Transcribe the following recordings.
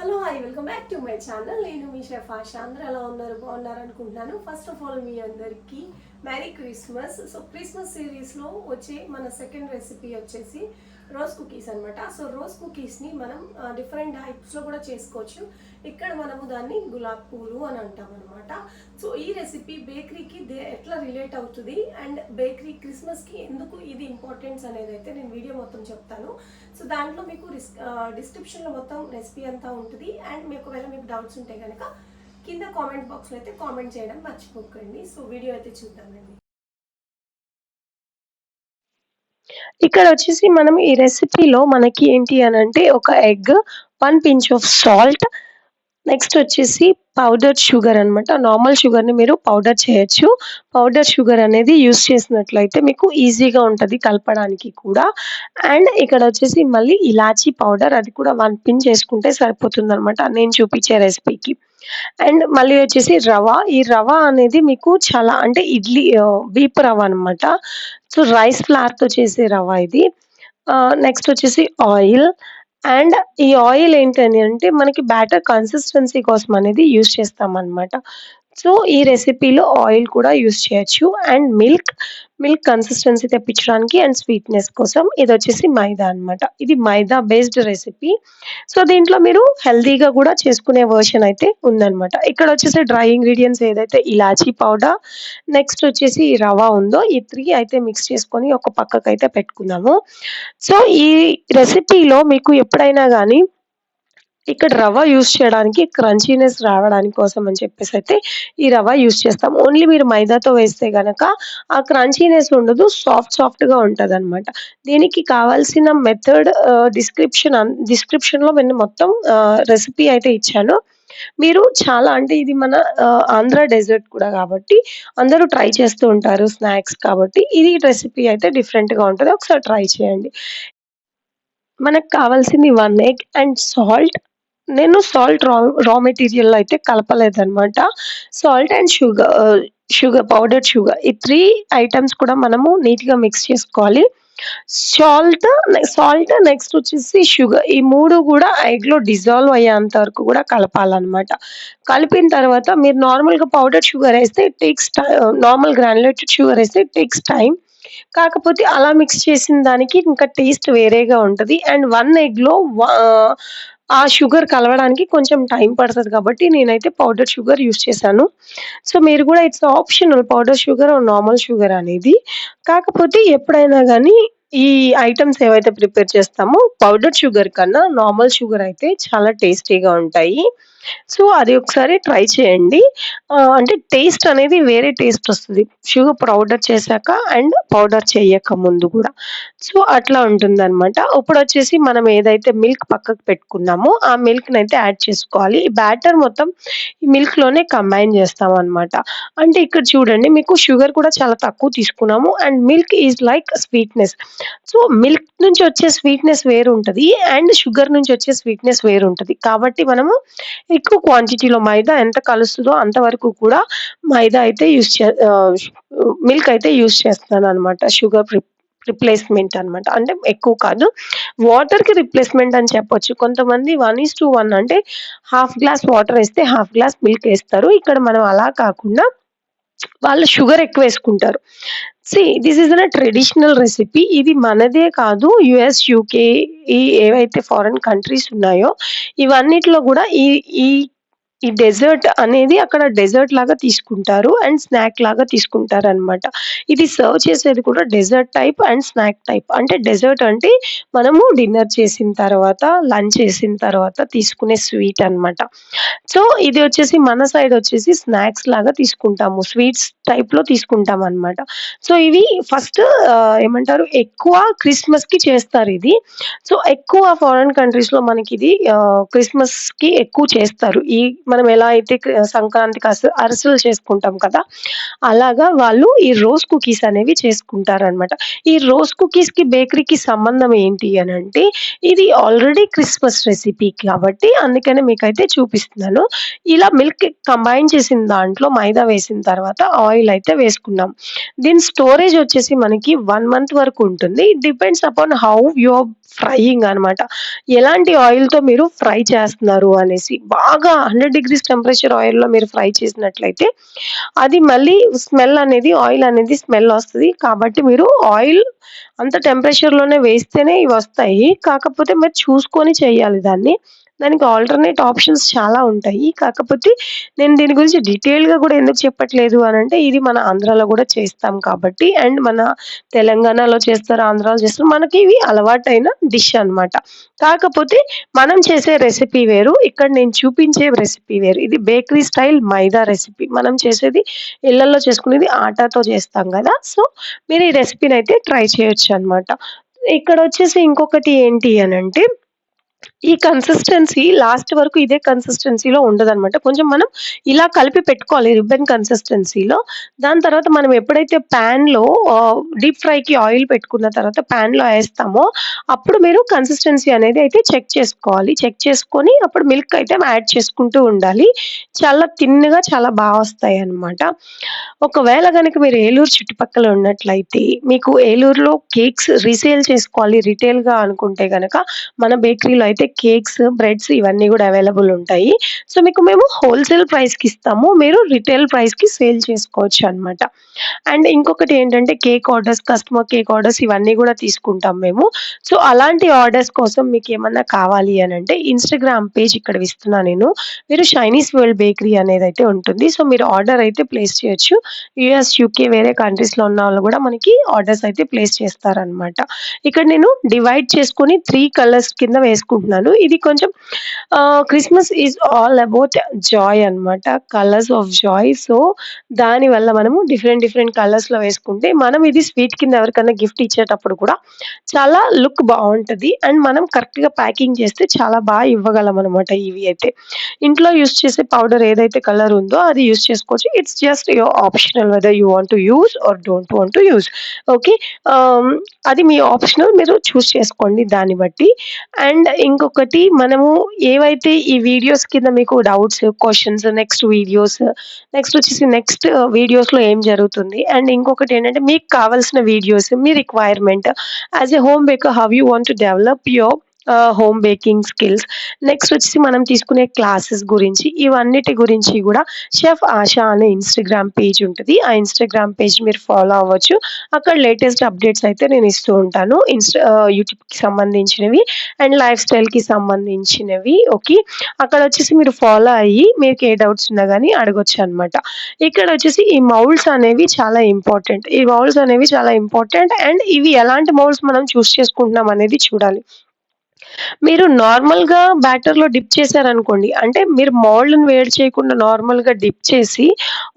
Hello I welcome back to my channel. నేను మీ chef ఆశ. అందరూ ఎలా ఉన్నారు? బాగున్నారు అనుకుంటున్నాను. ఫస్ట్ ఆఫ్ ఆల్ మీ అందరికీ మ్యారీ క్రిస్మస్ సో క్రిస్మస్ సిరీస్లో వచ్చే మన సెకండ్ రెసిపీ వచ్చేసి రోజ్ కుకీస్ అనమాట సో రోజ్ కుకీస్ని మనం డిఫరెంట్ టైప్స్లో కూడా చేసుకోవచ్చు. ఇక్కడ మనము దాన్ని గులాబ్ పూలు అని అంటాం అనమాట సో ఈ రెసిపీ బేకరీకి దే ఎట్లా రిలేట్ అవుతుంది? అండ్ బేకరీ క్రిస్మస్కి ఎందుకు ఇది ఇంపార్టెన్స్ అనేది అయితే నేను వీడియో మొత్తం చెప్తాను. సో దాంట్లో మీకు డిస్క్రిప్షన్లో మొత్తం రెసిపీ అంతా ఉంటుంది. అండ్ మీకు ఒకవేళ మీకు డౌట్స్ ఉంటే కనుక కింద కామెంట్ బాక్స్లో అయితే కామెంట్ చేయడం మర్చిపోకండి. సో వీడియో అయితే చూద్దామండి. ఇక్కడ వచ్చేసి మనం ఈ రెసిపీలో మనకి ఏంటి అని అంటే ఒక egg one pinch of salt next వచ్చేసి పౌడర్ షుగర్ అనమాట నార్మల్ షుగర్ని మీరు పౌడర్ చేయొచ్చు. పౌడర్ షుగర్ అనేది యూస్ చేసినట్లయితే మీకు ఈజీగా ఉంటుంది కలపడానికి కూడా. అండ్ ఇక్కడ వచ్చేసి మళ్ళీ ఇలాచీ పౌడర్ అది కూడా వన్ పిన్ చేసుకుంటే సరిపోతుంది అనమాట నేను చూపించే రెసిపీకి అండ్ మళ్ళీ వచ్చేసి రవ ఈ రవ అనేది మీకు చాలా అంటే ఇడ్లీ వీపు రవ అనమాట సో రైస్ ఫ్లార్తో చేసే రవ ఇది. నెక్స్ట్ వచ్చేసి ఆయిల్ అండ్ ఈ ఆయిల్ ఏంటని అంటే మనకి బ్యాటర్ కన్సిస్టెన్సీ కోసం అనేది యూస్ చేస్తాం అనమాట సో ఈ రెసిపీలో ఆయిల్ కూడా యూస్ చేయొచ్చు అండ్ మిల్క్ మిల్క్ కన్సిస్టెన్సీ తెప్పించడానికి అండ్ స్వీట్నెస్ కోసం ఇది వచ్చేసి మైదా అనమాట ఇది మైదా బేస్డ్ రెసిపీ సో దీంట్లో మీరు హెల్తీగా కూడా చేసుకునే వర్షన్ అయితే ఉందన్నమాట. ఇక్కడ వచ్చేసి డ్రై ఇంగ్రీడియంట్స్ ఏదైతే ఇలాచీ పౌడర్ నెక్స్ట్ వచ్చేసి రవా రవ ఉందో ఈ త్రీ అయితే మిక్స్ చేసుకొని ఒక పక్కకు అయితే పెట్టుకుందాము. సో ఈ రెసిపీలో మీకు ఎప్పుడైనా కానీ ఇక్కడ రవ్వ యూస్ చేయడానికి క్రంచీనెస్ రావడానికి కోసం అని చెప్పేసి అయితే ఈ రవ్వ యూస్ చేస్తాం. ఓన్లీ మీరు మైదాతో వేస్తే గనక ఆ క్రంచీనెస్ ఉండదు సాఫ్ట్ సాఫ్ట్గా ఉంటుంది అనమాట దీనికి కావాల్సిన మెథడ్ డిస్క్రిప్షన్ డిస్క్రిప్షన్లో నేను మొత్తం రెసిపీ అయితే ఇచ్చాను. మీరు చాలా అంటే ఇది మన ఆంధ్ర డెజర్ట్ కూడా కాబట్టి అందరూ ట్రై చేస్తూ ఉంటారు స్నాక్స్ కాబట్టి. ఇది రెసిపీ అయితే డిఫరెంట్గా ఉంటుంది. ఒకసారి ట్రై చేయండి. మనకు కావాల్సింది వన్ ఎగ్ అండ్ సాల్ట్ నేను సాల్ట్ రా రా మెటీరియల్ అయితే కలపలేదనమాట salt and sugar sugar powder sugar ఈ త్రీ ఐటమ్స్ కూడా మనము నీట్గా మిక్స్ చేసుకోవాలి. సాల్ట్ సాల్ట్ నెక్స్ట్ వచ్చేసి షుగర్ ఈ మూడు కూడా ఎగ్లో డిజాల్వ్ అయ్యేంత వరకు కూడా కలపాలన్నమాట. కలిపిన తర్వాత మీరు నార్మల్గా పౌడర్ షుగర్ వేస్తే టేక్స్ నార్మల్ గ్రాన్యులేటెడ్ షుగర్ వేస్తే టేక్స్ టైం కాకపోతే అలా మిక్స్ చేసిన దానికి ఇంకా టేస్ట్ వేరేగా ఉంటుంది. అండ్ వన్ ఎగ్లో ఆ షుగర్ కలవడానికి కొంచెం టైం పడుతుంది కాబట్టి నేనైతే పౌడర్ షుగర్ యూస్ చేశాను. సో మీరు కూడా it's optional powder sugar normal sugar అనేది. కాకపోతే ఎప్పుడైనా కానీ ఈ ఐటమ్స్ ఏవైతే ప్రిపేర్ చేస్తామో పౌడర్ షుగర్ కన్నా నార్మల్ షుగర్ అయితే చాలా టేస్టీగా ఉంటాయి. సో అది ఒకసారి ట్రై చేయండి. అంటే టేస్ట్ అనేది వేరే టేస్ట్ వస్తుంది. షుగర్ పౌడర్ చేశాక అండ్ పౌడర్ చేయక ముందు కూడా. సో అట్లా ఉంటుంది అనమాట ఇప్పుడు వచ్చేసి మనం ఏదైతే మిల్క్ పక్కకు పెట్టుకున్నామో ఆ మిల్క్ని అయితే యాడ్ చేసుకోవాలి. ఈ బ్యాటర్ మొత్తం ఈ మిల్క్లోనే కంబైన్ చేస్తాం అనమాట అంటే ఇక్కడ చూడండి మీకు షుగర్ కూడా చాలా తక్కువ తీసుకున్నాము. And milk is like sweetness. So milk నుంచి వచ్చే స్వీట్నెస్ వేరు ఉంటుంది అండ్ షుగర్ నుంచి వచ్చే స్వీట్నెస్ వేరు ఉంటుంది కాబట్టి మనము ఎక్కువ క్వాంటిటీలో మైదా ఎంత కలుస్తుందో అంతవరకు కూడా మైదా అయితే యూస్ చే మిల్క్ అయితే యూస్ చేస్తాను అనమాట షుగర్ రిప్లేస్మెంట్ అనమాట అంటే ఎక్కువ కాదు. వాటర్కి రిప్లేస్మెంట్ అని చెప్పొచ్చు. కొంతమంది వన్ ఈస్ టు వన్ అంటే హాఫ్ గ్లాస్ వాటర్ వేస్తే హాఫ్ గ్లాస్ మిల్క్ వేస్తారు. ఇక్కడ మనం అలా కాకుండా వాళ్ళు షుగర్ ఎక్కువ వేసుకుంటారు. See this is an traditional recipe ఇది మనదే కాదు. యుఎస్ యూకే ఈ ఏవైతే ఫారెన్ కంట్రీస్ ఉన్నాయో ఇవన్నిట్లో కూడా ఈ ఈ ఈ డెజర్ట్ అనేది అక్కడ డెజర్ట్ లాగా తీసుకుంటారు అండ్ స్నాక్ లాగా తీసుకుంటారు అనమాట ఇది సర్వ్ చేసేది కూడా dessert type and snack type. అంటే డెజర్ట్ అంటే మనము డిన్నర్ చేసిన తర్వాత లంచ్ చేసిన తర్వాత తీసుకునే స్వీట్ అనమాట సో ఇది వచ్చేసి మన సైడ్ వచ్చేసి స్నాక్స్ లాగా తీసుకుంటాము. స్వీట్స్ టైప్లో తీసుకుంటాం అనమాట సో ఇవి ఫస్ట్ ఏమంటారు ఎక్కువ క్రిస్మస్కి చేస్తారు ఇది. సో ఎక్కువ ఫారెన్ కంట్రీస్లో మనకి ఇది క్రిస్మస్కి ఎక్కువ చేస్తారు. ఈ మనం ఎలా అయితే సంక్రాంతికి అరసలు అరిసెలు చేసుకుంటాం కదా! అలాగా వాళ్ళు ఈ రోజ్ కుకీస్ అనేవి చేసుకుంటారనమాట. ఈ రోజ్ కుకీస్కి బేకరీకి సంబంధం ఏంటి అని అంటే ఇది ఆల్రెడీ క్రిస్మస్ రెసిపీ కాబట్టి అందుకనే మీకైతే చూపిస్తున్నాను. ఇలా మిల్క్ కంబైన్ చేసిన దాంట్లో మైదా వేసిన తర్వాత ఆయిల్ అయితే వేసుకున్నాం. దీని స్టోరేజ్ వచ్చేసి మనకి వన్ మంత్ వరకు ఉంటుంది. It depends upon how your are frying అనమాట. ఎలాంటి ఆయిల్‌తో మీరు ఫ్రై చేస్తున్నారు అనేసి. బాగా 100 డిగ్రీస్ టెంపరేచర్ ఆయిల్‌లో మీరు ఫ్రై చేసినట్లయితే, అది మళ్ళీ స్మెల్ అనేది ఆయిల్ అనేది స్మెల్ వస్తుంది కాబట్టి మీరు ఆయిల్ అంత టెంపరేచర్‌లోనే వేస్తేనే ఇవి వస్తాయి కాకపోతే మరి చూసుకొని చేయాలి దాన్ని. దానికి ఆల్టర్‌నేట్ ఆప్షన్స్ చాలా ఉంటాయి. కాకపోతే నేను దీని గురించి డీటెయిల్‌గా కూడా ఎందుకు చెప్పట్లేదు అని అంటే ఇది మన ఆంధ్రాలో కూడా చేస్తాం కాబట్టి అండ్ మన తెలంగాణలో చేస్తారు, ఆంధ్రాలో చేస్తారు. మనకి ఇవి అలవాటైన డిష్ అనమాట. కాకపోతే మనం చేసే రెసిపీ వేరు. ఇక్కడ నేను చూపించే రెసిపీ వేరు. ఇది బేకరీ స్టైల్ మైదా రెసిపీ. మనం చేసేది ఇళ్ళలో చేసుకునేది ఆటాతో చేస్తాం కదా సో, మీరు ఈ రెసిపీని అయితే ట్రై చేయొచ్చు అనమాట ఇక్కడ వచ్చేసి ఇంకొకటి ఏంటి అని అంటే ఈ కన్సిస్టెన్సీ లాస్ట్ వరకు ఇదే కన్సిస్టెన్సీలో ఉండదనమాట. కొంచెం మనం ఇలా కలిపి పెట్టుకోవాలి రిబ్బన్ కన్సిస్టెన్సీలో. దాని తర్వాత మనం ఎప్పుడైతే పాన్‌లో డీప్ ఫ్రైకి ఆయిల్ పెట్టుకున్న తర్వాత పాన్‌లో వేస్తామో అప్పుడు మీరు కన్సిస్టెన్సీ అనేది అయితే చెక్ చేసుకోవాలి. చెక్ చేసుకొని అప్పుడు మిల్క్ అయితే యాడ్ చేసుకుంటూ ఉండాలి. చాలా తిన్నగా చాలా బా వస్తాయనమాట. ఒకవేళ కనుక మీరు ఏలూరు చుట్టుపక్కల ఉన్నట్లయితే, మీకు ఏలూరులో కేక్స్ రీసేల్ చేసుకోవాలి రిటైల్‌గా అనుకుంటే కనుక మన బేకరీలో అయితే కేక్స్, బ్రెడ్స్ ఇవన్నీ కూడా అవైలబుల్ ఉంటాయి. సో, మీకు మేము హోల్‌సేల్ ప్రైస్‌కి ఇస్తాము. మీరు రిటైల్ ప్రైస్‌కి సేల్ చేసుకోవచ్చు అనమాట అండ్ ఇంకొకటి ఏంటంటే cake orders, customer cake orders ఇవన్నీ కూడా తీసుకుంటాం మేము. సో, అలాంటి ఆర్డర్స్ కోసం మీకు ఏమన్నా కావాలి అని అంటే ఇన్‌స్టాగ్రామ్ పేజ్ ఇక్కడ ఇస్తున్నా నేను. మీరు షైనీస్ వరల్డ్ బేకరీ అనేది అయితే ఉంటుంది. సో, మీరు ఆర్డర్ అయితే ప్లేస్ చేయొచ్చు. యూఎస్, యూకే వేరే కంట్రీస్‌లో ఉన్న వాళ్ళు కూడా మనకి ఆర్డర్స్ అయితే ప్లేస్ చేస్తారనమాట. ఇక్కడ నేను డివైడ్ చేసుకొని త్రీ కలర్స్ కింద వేసుకుంటున్నాను. ఇది కొంచెం Christmas is all about joy అనమాట. Colours of joy. సో, దానివల్ల మనము డిఫరెంట్ డిఫరెంట్ కలర్స్‌లో వేసుకుంటే, మనం ఇది స్వీట్ కింద ఎవరికైనా గిఫ్ట్ ఇచ్చేటప్పుడు కూడా చాలా లుక్ బాగుంటుంది అండ్ మనం కరెక్ట్‌గా ప్యాకింగ్ చేస్తే చాలా బాగా ఇవ్వగలం అనమాట ఇవి అయితే. ఇంట్లో యూజ్ చేసే పౌడర్ ఏదైతే కలర్ ఉందో అది యూజ్ చేసుకోవచ్చు. It's just your optional whether you want to or don't want to use okay. అది మీ ఆప్షనల్ మీరు చూస్ చేసుకోండి దాన్ని బట్టి. అండ్ ఒకటి మనము ఏవైతే ఈ వీడియోస్ కింద మీకు doubts, questions next videos, next వచ్చేసి నెక్స్ట్ వీడియోస్‌లో ఏం జరుగుతుంది? అండ్ ఇంకొకటి ఏంటంటే మీకు కావాల్సిన videos, me requirement as a home baker how you want to develop your home baking skills. Next వచ్చేసి మనం తీసుకునే క్లాసెస్ గురించి, ఇవన్నిటి గురించి కూడా చెఫ్ ఆశా అనే ఇన్‌స్టాగ్రామ్ పేజ్ ఉంటుంది ఆ ఇన్‌స్టాగ్రామ్ పేజ్ మీరు ఫాలో అవ్వచ్చు. అక్కడ లేటెస్ట్ అప్డేట్స్ అయితే నేను ఇస్తూ ఉంటాను. ఇన్‌స్టా యూట్యూబ్‌కి సంబంధించినవి అండ్ లైఫ్ స్టైల్‌కి సంబంధించినవి. ఓకే. అక్కడ వచ్చేసి మీరు ఫాలో అయ్యి మీకు ఏ డౌట్స్ ఉన్నా కానీ అడగొచ్చు అనమాట ఇక్కడ వచ్చేసి ఈ మౌల్స్ అనేవి చాలా ఇంపార్టెంట్. ఈ మౌల్స్ అనేవి చాలా ఇంపార్టెంట్ అండ్ ఇవి ఎలాంటి మౌల్స్ మనం చూస్ చేసుకుంటున్నాం అనేది చూడాలి. మీరు నార్మల్‌గా బ్యాటర్‌లో డిప్ చేశారనుకోండి, అంటే మీరు మోల్డ్‌ని వేడి చేయకుండా నార్మల్‌గా డిప్ చేసి,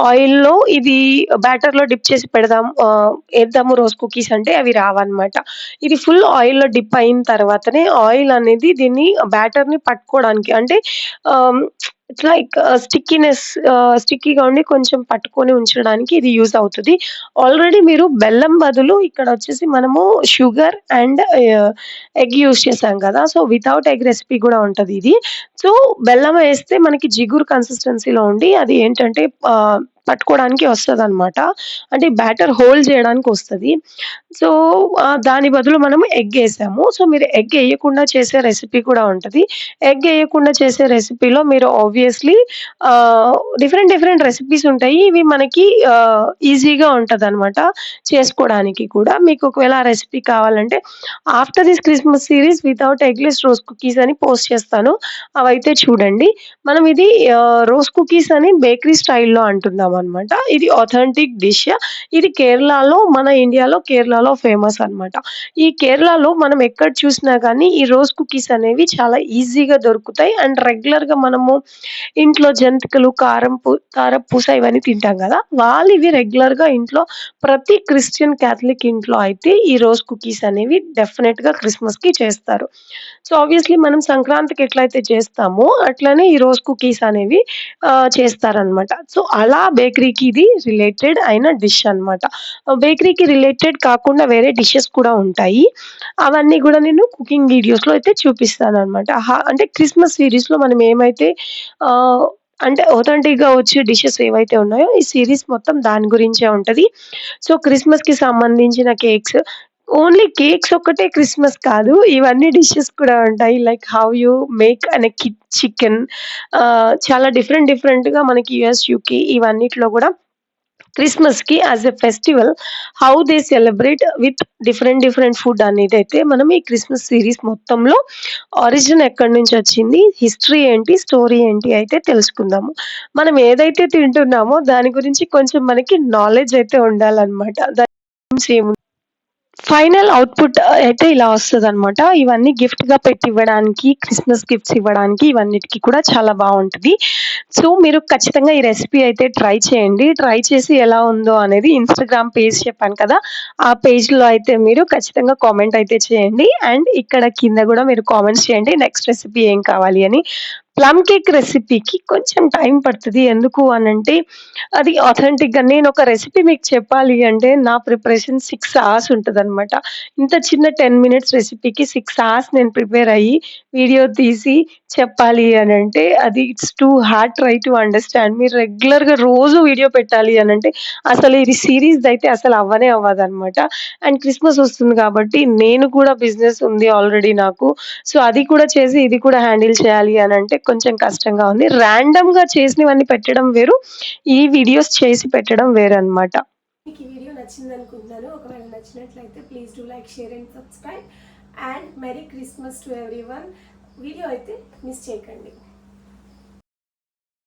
ఆయిల్‌లో ఇది బ్యాటర్‌లో డిప్ చేసి పెడదాం ఆహ్, ఏద్దాము రోజ్ కుకీస్ అంటే అవి రావన్నమాట. ఇది ఫుల్ ఆయిల్‌లో డిప్ అయిన తర్వాతనే ఆయిల్ అనేది దీన్ని బ్యాటర్‌ని పట్టుకోవడానికి అంటే ఆహ్, ఇట్స్ లైక్ స్టిక్కీనెస్ స్టిక్కీగా ఉండి కొంచెం పట్టుకొని ఉంచడానికి ఇది యూజ్ అవుతుంది ఆల్రెడీ మీరు బెల్లం బదులు ఇక్కడ వచ్చేసి మనము షుగర్ అండ్ ఎగ్ యూజ్ చేసాం కదా! సో, వితౌట్ ఎగ్ రెసిపీ కూడా ఉంటుంది ఇది. సో, బెల్లం వేస్తే మనకి జిగురు కన్సిస్టెన్సీలో ఉండి అది ఏంటంటే uh, పట్టుకోవడానికి వస్తుంది అనమాట అంటే బ్యాటర్ హోల్డ్ చేయడానికి వస్తుంది సో, దాని బదులు మనం ఎగ్ వేసాము సో, మీరు ఎగ్ వేయకుండా చేసే రెసిపీ కూడా ఉంటుంది ఎగ్ వేయకుండా చేసే రెసిపీలో మీరు ఆబ్వియస్‌లీ డిఫరెంట్ డిఫరెంట్ రెసిపీస్ ఉంటాయి. ఇవి మనకి ఈజీగా ఈజీగా అనమాట చేసుకోవడానికి కూడా. మీకు ఒకవేళ ఆ రెసిపీ కావాలంటే after this Christmas series without eggless rose cookies అని పోస్ట్ చేస్తాను. అవైతే చూడండి. మనం ఇది రోజ్ కుకీస్ అని బేకరీ స్టైల్‌లో అంటున్నాము. అనమాట ఇది ఆథెంటిక్ డిష్ ఇది కేరళలో మన ఇండియాలో కేరళలో ఫేమస్ అనమాట ఈ కేరళలో మనం ఎక్కడ చూసినా కానీ ఈ రోజ్ కుకీస్ అనేవి చాలా ఈజీగా దొరుకుతాయి. అండ్ రెగ్యులర్గా మనము ఇంట్లో జంతికలు కారం పూ కారపూస ఇవన్నీ తింటాం కదా. వాళ్ళు ఇవి రెగ్యులర్గా ఇంట్లో ప్రతి క్రిస్టియన్ క్యాథలిక్ ఇంట్లో అయితే ఈ రోజ్ కుకీస్ అనేవి డెఫినెట్గా క్రిస్మస్కి చేస్తారు. సో ఆబ్వియస్లీ మనం సంక్రాంతికి ఎట్లయితే చేస్తామో అట్లనే ఈ రోజ్ కుకీస్ అనేవి చేస్తారనమాట సో అలా బేకరీకి ఇది రిలేటెడ్ అయిన డిష్ అనమాట బేకరీకి రిలేటెడ్ కాకుండా వేరే డిషెస్ కూడా ఉంటాయి. అవన్నీ కూడా నేను కుకింగ్ వీడియోస్లో అయితే చూపిస్తాను అనమాట అంటే క్రిస్మస్ సిరీస్లో మనం ఏమైతే అంటే ఒథెంటిక్గా వచ్చే డిషెస్ ఏవైతే ఉన్నాయో ఈ సిరీస్ మొత్తం దాని గురించే ఉంటుంది. సో క్రిస్మస్కి సంబంధించిన కేక్స్ ఓన్లీ కేక్స్ ఒక్కటే క్రిస్మస్ కాదు ఇవన్నీ డిషెస్ కూడా ఉంటాయి లైక్ హౌ యూ మేక్ అనే కిట్ చికెన్. చాలా డిఫరెంట్ డిఫరెంట్గా మనకి యుఎస్ యూకే ఇవన్నిట్లో కూడా క్రిస్మస్కి as a festival how they celebrate with different different food అనేది అయితే మనం ఈ క్రిస్మస్ సిరీస్ మొత్తంలో ఆరిజిన్ ఎక్కడి నుంచి వచ్చింది హిస్టరీ ఏంటి స్టోరీ ఏంటి అయితే తెలుసుకుందాము. మనం ఏదైతే తింటున్నామో దాని గురించి కొంచెం మనకి నాలెడ్జ్ అయితే ఉండాలన్నమాట. దాని సేమ్ ఫైనల్ అవుట్పుట్ అయితే ఇలా వస్తదనమాట. ఇవన్నీ గిఫ్ట్‌గా పెట్టి ఇవ్వడానికి, క్రిస్మస్ గిఫ్ట్స్ ఇవ్వడానికి ఇవన్నిటికి కూడా చాలా బాగుంటుంది సో, మీరు ఖచ్చితంగా ఈ రెసిపీ అయితే ట్రై చేయండి. ట్రై చేసి ఎలా ఉందో అనేది ఇన్‌స్టాగ్రామ్ పేజ్ చెప్పాను కదా! ఆ పేజ్‌లో అయితే మీరు ఖచ్చితంగా కామెంట్ అయితే చేయండి. అండ్ ఇక్కడ కింద కూడా మీరు కామెంట్స్ చేయండి. నెక్స్ట్ రెసిపీ ఏం కావాలి అని. ప్లమ్ కేక్ రెసిపీకి కొంచెం టైం పడుతుంది ఎందుకు అనంటే అది ఆథెంటిక్‌గా ఒక రెసిపీ మీకు చెప్పాలి అంటే నా ప్రిపరేషన్ సిక్స్ అవర్స్ అనమాట ఇంత చిన్న 10 మినిట్స్ రెసిపీకి సిక్స్ అవర్స్ నేను ప్రిపేర్ అయ్యి, వీడియో తీసి చెప్పాలి అనంటే అది it's too hard try to understand. మీరు రెగ్యులర్‌గా రోజు వీడియో పెట్టాలి అనంటే అసలు ఇది సిరీస్ అయితే అసలు అవ్వనే అవ్వదు అనమాట అండ్ క్రిస్మస్ వస్తుంది కాబట్టి నేను కూడా బిజినెస్ ఉంది ఆల్రెడీ నాకు. సో, అది కూడా చేసి ఇది కూడా హ్యాండిల్ చేయాలి అనంటే కొంచెం కష్టంగా ఉంది. ర్యాండమ్‌గా చేసినవన్నీ పెట్టడం వేరు. ఈ వీడియోస్ చేసి పెట్టడం వేరనమాట. మీకు ఈ వీడియో నచ్చింది అనుకుంటున్నాను ఒకవేళ నచ్చినట్లయితే please do like share and subscribe and merry Christmas to everyone video అయితే మిస్ చేయకండి